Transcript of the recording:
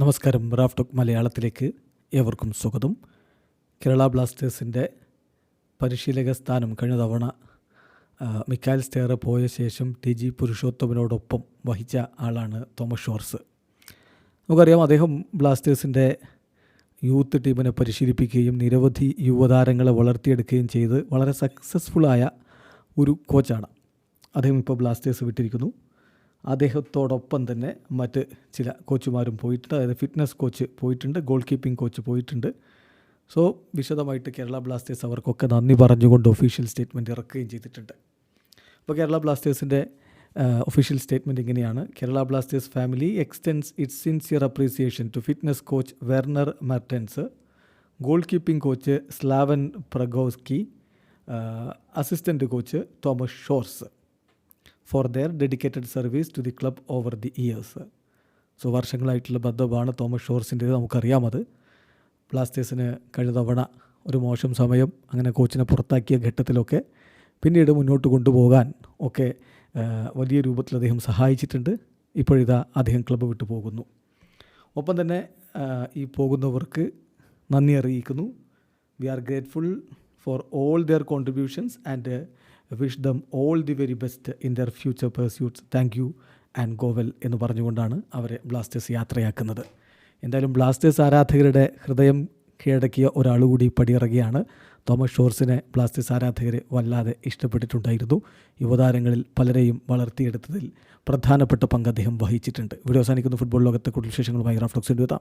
നമസ്കാരം Raf talk മലയാളത്തിലേക്ക് ഏവർക്കും സ്വാഗതം. കേരള ബ്ലാസ്റ്റേഴ്സിന്റെ പരിശീലക സ്ഥാനം കഴിഞ്ഞ തവണ മിക്കാൽ സ്റ്റേറെ പോയ ശേഷം ടി ജി പുരുഷോത്തമനോടൊപ്പം വഹിച്ച ആളാണ് തോമസ് ഷോർസ്. നമുക്കറിയാം അദ്ദേഹം ബ്ലാസ്റ്റേഴ്സിന്റെ യൂത്ത് ടീമിനെ പരിശീലിപ്പിക്കുകയും നിരവധി യുവതാരങ്ങളെ വളർത്തിയെടുക്കുകയും ചെയ്ത് വളരെ സക്സസ്ഫുള്ളായ ഒരു കോച്ചാണ് അദ്ദേഹം ഇപ്പോൾ ബ്ലാസ്റ്റേഴ്സ് വിട്ടിരിക്കുന്നു. അദ്ദേഹത്തോടൊപ്പം തന്നെ മറ്റ് ചില കോച്ചുമാരും പോയിട്ടുണ്ട്. അതായത് ഫിറ്റ്നസ് കോച്ച് പോയിട്ടുണ്ട് ഗോൾ കീപ്പിംഗ് കോച്ച് പോയിട്ടുണ്ട്. സോ വിശദമായിട്ട് കേരള ബ്ലാസ്റ്റേഴ്സ് അവർക്കൊക്കെ നന്ദി പറഞ്ഞുകൊണ്ട് ഒഫീഷ്യൽ സ്റ്റേറ്റ്മെന്റ് ഇറക്കുകയും ചെയ്തിട്ടുണ്ട്. അപ്പോൾ കേരള ബ്ലാസ്റ്റേഴ്സിന്റെ ഒഫീഷ്യൽ സ്റ്റേറ്റ്മെന്റ് ഇങ്ങനെയാണ്. Kerala Blasters family extends its sincere appreciation to fitness coach Werner Martens goal keeping coach Slaven Progovecki assistant coach Thomas Schors for their dedicated service to the club over the years so വർഷങ്ങളായിട്ടുള്ള ബന്ധമാണ് Thomas ഷോർസിന്റേത് നമുക്കറിയാമത് ബ്ലാസ്റ്റേഴ്സിന് കഴിഞ്ഞ തവണ ഒരു മോശം സമയം അങ്ങനെ കോച്ചിനെ പുറത്താക്കിയ ഘട്ടത്തിലൊക്കെ പിന്നീട് മുന്നോട്ട് കൊണ്ടുപോകാൻ ഒക്കെ വലിയ രൂപത്തിൽ അദ്ദേഹം സഹായിച്ചിട്ടുണ്ട്. ഇപ്പോഴിതാ അദ്ദേഹം ക്ലബ്ബ് വിട്ടു പോകുന്നു. ഒപ്പം തന്നെ ഈ പോകുന്നവർക്ക് നന്ദി അറിയിക്കുന്നു. We are grateful for all their contributions and wish them all the very best in their future pursuits thank you and ഗോവൽ എന്ന് പറഞ്ഞുകൊണ്ടാണ് അവരെ ബ്ലാസ്റ്റേഴ്സ് യാത്രയാക്കുന്നത്. എന്തായാലും ബ്ലാസ്റ്റേഴ്സ് ആരാധകരുടെ ഹൃദയം കീഴടക്കിയ ഒരാൾ കൂടി പടിയിറങ്ങിയാണ്. തോമസ് ഷോർസിനെ ബ്ലാസ്റ്റേഴ്സ് ആരാധകർ വല്ലാതെ ഇഷ്ടപ്പെട്ടിട്ടുണ്ടായിരുന്നു. യുവതാരങ്ങളിൽ പലരെയും വളർത്തിയെടുത്തതിൽ പ്രധാനപ്പെട്ട പങ്ക് അദ്ദേഹം വഹിച്ചിട്ടുണ്ട്. വീഡിയോ അവസാനിക്കുന്ന. ഫുട്ബോൾ ലോകത്തെ കൂടുതൽ വിശേഷങ്ങളുമായി റാഫ്ലോക്സ് എത്താം